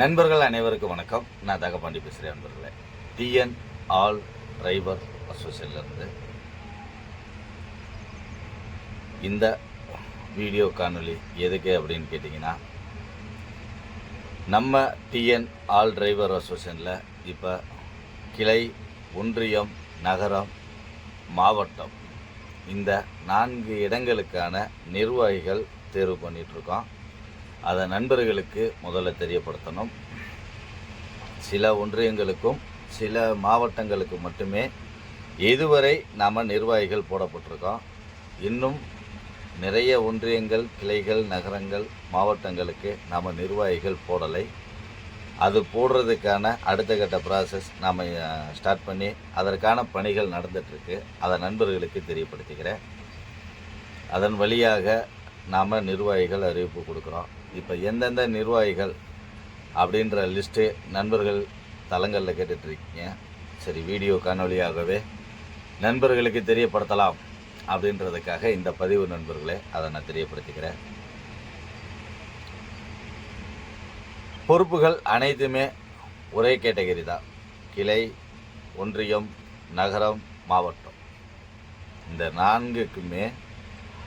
நண்பர்கள் அனைவருக்கும் வணக்கம். நான் தகப்பாண்டி பேசுகிறேன் நண்பர்களே. டிஎன் ஆல் டிரைவர் அசோசியேஷன்லேருந்து இந்த வீடியோ காணொலி எதுக்கு அப்படின்னு கேட்டிங்கன்னா நம்ம டிஎன் ஆல் டிரைவர் அசோசியேஷனில் இப்போ கிளை ஒன்றியம் நகரம் மாவட்டம் இந்த நான்கு இடங்களுக்கான நிர்வாகிகள் தேர்வு பண்ணிகிட்ருக்கோம் அதை நண்பர்களுக்கு முதல்ல தெரியப்படுத்தணும். சில ஒன்றியங்களுக்கும் சில மாவட்டங்களுக்கு மட்டுமே இதுவரை நாம் நிர்வாகிகள் போடப்பட்டிருக்கோம். இன்னும் நிறைய ஒன்றியங்கள் கிளைகள் நகரங்கள் மாவட்டங்களுக்கு நாம் நிர்வாகிகள் போடலை. அது போடுறதுக்கான அடுத்த கட்ட ப்ராசஸ் நாம் ஸ்டார்ட் பண்ணி அதற்கான பணிகள் நடந்துகிட்ருக்கு அதை நண்பர்களுக்கு தெரியப்படுத்துகிறேன் அதன் வழியாக நாம் நிர்வாகிகள் அறிவிப்பு கொடுக்குறோம். இப்போ எந்தெந்த நிர்வாகிகள் அப்படின்ற லிஸ்ட்டு நண்பர்கள் தளங்களில் கேட்டுட்ருக்கீங்க. சரி வீடியோ காணொலியாகவே நண்பர்களுக்கு தெரியப்படுத்தலாம் அப்படின்றதுக்காக இந்த பதிவு நண்பர்களே அதை நான் தெரியப்படுத்திக்கிறேன். பொறுப்புகள் அனைத்துமே ஒரே கேட்டகரி தான். கிளை ஒன்றியம் நகரம் மாவட்டம். இந்த நான்குக்குமே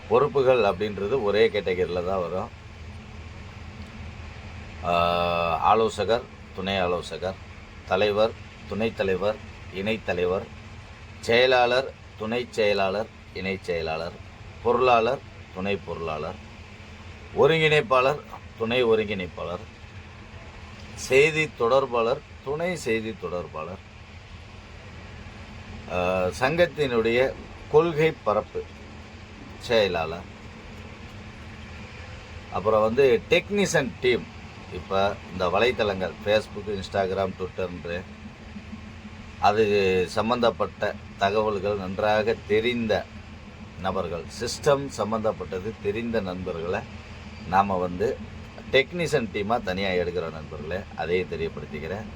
பொறுப்புகள் அப்படின்றது ஒரே கேட்டகரியில் தான் வரும். ஆலோசகர் துணை ஆலோசகர் தலைவர் துணைத் தலைவர் இணைத் தலைவர் செயலாளர் துணை செயலாளர் இணை செயலாளர் பொருளாளர் துணை பொருளாளர் ஒருங்கிணைப்பாளர் துணை ஒருங்கிணைப்பாளர் செய்தி தொடர்பாளர் துணை செய்தி தொடர்பாளர். சங்கத்தினுடைய கொள்கை பரப்பு. செயலாளர். அப்புறம் வந்து டெக்னீஷியன் டீம் இப்போ இந்த வலைத்தளங்கள் ஃபேஸ்புக் இன்ஸ்டாகிராம் ட்விட்டர்ன்று அது சம்பந்தப்பட்ட தகவல்கள் நன்றாக தெரிந்த நபர்கள் சிஸ்டம் சம்பந்தப்பட்டது தெரிந்த நண்பர்களை நாம் வந்து டெக்னீஷியன் டீமாக தனியாக எடுக்கிற நண்பர்களே அதையும் தெரியப்படுத்திக்கிறேன்.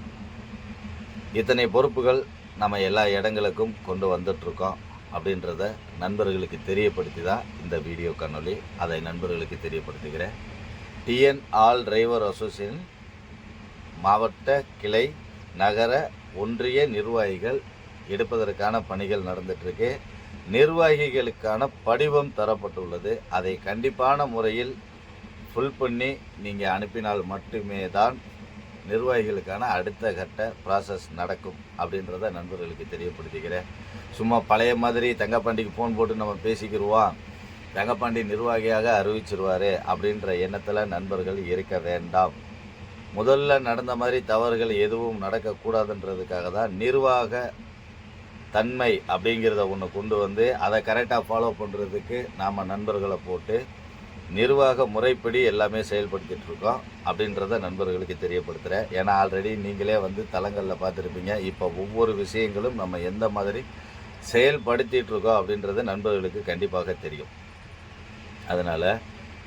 இத்தனை பொறுப்புகள் நம்ம எல்லா இடங்களுக்கும் கொண்டு வந்துட்ருக்கோம் அப்படின்றத நண்பர்களுக்கு தெரியப்படுத்தி தான் இந்த வீடியோ காணொலி அதை நண்பர்களுக்கு தெரியப்படுத்துகிறேன். டிஎன் ஆல் டிரைவர் அசோசியேஷன் மாவட்ட கிளை நகர ஒன்றிய நிர்வாகிகள் எடுப்பதற்கான பணிகள் நடந்துகிட்ருக்கு நிர்வாகிகளுக்கான படிவம் தரப்பட்டுள்ளது. அதை கண்டிப்பான முறையில் ஃபுல் பண்ணி நீங்கள் அனுப்பினால் மட்டுமே தான் நிர்வாகிகளுக்கான அடுத்த கட்ட ப்ராசஸ் நடக்கும் அப்படின்றத நண்பர்களுக்கு தெரியப்படுத்திக்கிறேன். சும்மா பழைய மாதிரி தங்கப்பாண்டிக்கு ஃபோன் போட்டு நம்ம பேசிக்கிடுவோம் தங்கப்பாண்டி நிர்வாகியாக அறிவிச்சிருவாரு அப்படின்ற எண்ணத்தில் நண்பர்கள் இருக்க வேண்டாம். முதல்ல நடந்த மாதிரி தவறுகள் எதுவும் நடக்கக்கூடாதுன்றதுக்காக தான் நிர்வாக தன்மை அப்படிங்கிறத ஒன்று கொண்டு வந்து அதை கரெக்டாக ஃபாலோ பண்ணுறதுக்கு நாம் நண்பர்களை போட்டு நிர்வாக முறைப்படி எல்லாமே செயல்படுத்திகிட்டு இருக்கோம் அப்படின்றத நண்பர்களுக்கு தெரியப்படுத்துகிறேன் ஏன்னா ஆல்ரெடி நீங்களே வந்து தளங்களில் பார்த்துருப்பீங்க. இப்போ ஒவ்வொரு விஷயங்களும் நம்ம எந்த மாதிரி செயல்படுத்திகிட்டு இருக்கோம் அப்படின்றது நண்பர்களுக்கு கண்டிப்பாக தெரியும். அதனால்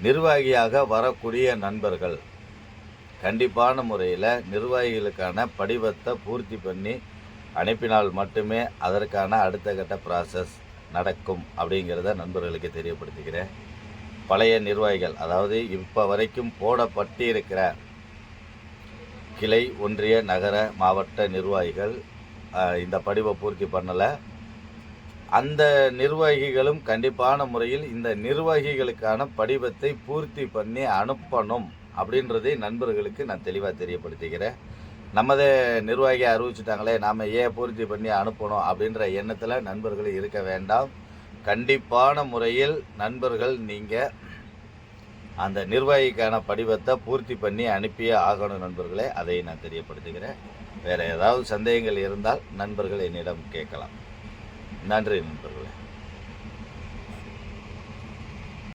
நிர்வாகியாக வரக்கூடிய நண்பர்கள் கண்டிப்பான முறையில் நிர்வாகிகளுக்கான படிவத்தை பூர்த்தி பண்ணி அனுப்பினால் மட்டுமே அதற்கான அடுத்த கட்ட ப்ராசஸ் நடக்கும் அப்படிங்கிறத நண்பர்களுக்கு தெரியப்படுத்திக்கிறேன். பழைய நிர்வாகிகள் அதாவது இப்போ வரைக்கும் போடப்பட்டிருக்கிற கிளை ஒன்றிய நகர மாவட்ட நிர்வாகிகள் இந்த படிவை பூர்த்தி பண்ணலை. அந்த நிர்வாகிகளும் கண்டிப்பான முறையில் இந்த நிர்வாகிகளுக்கான படிவத்தை பூர்த்தி பண்ணி அனுப்பணும் அப்படின்றதை நண்பர்களுக்கு நான் தெளிவாக தெரியப்படுத்திக்கிறேன். நமது நிர்வாகியை அறிவிச்சிட்டாங்களே நாம் ஏன் பூர்த்தி பண்ணி அனுப்பணும் அப்படின்ற எண்ணத்தில் நண்பர்கள் இருக்க வேண்டாம். கண்டிப்பான முறையில் நண்பர்கள் நீங்கள் அந்த நிர்வாகிக்கான படிவத்தை பூர்த்தி பண்ணி அனுப்பியே ஆகணும் நண்பர்களே. அதை நான் தெரியப்படுத்துகிறேன். வேறு ஏதாவது சந்தேகங்கள் இருந்தால் நண்பர்கள் என்னிடம் கேட்கலாம். நன்றி நண்பர்களே.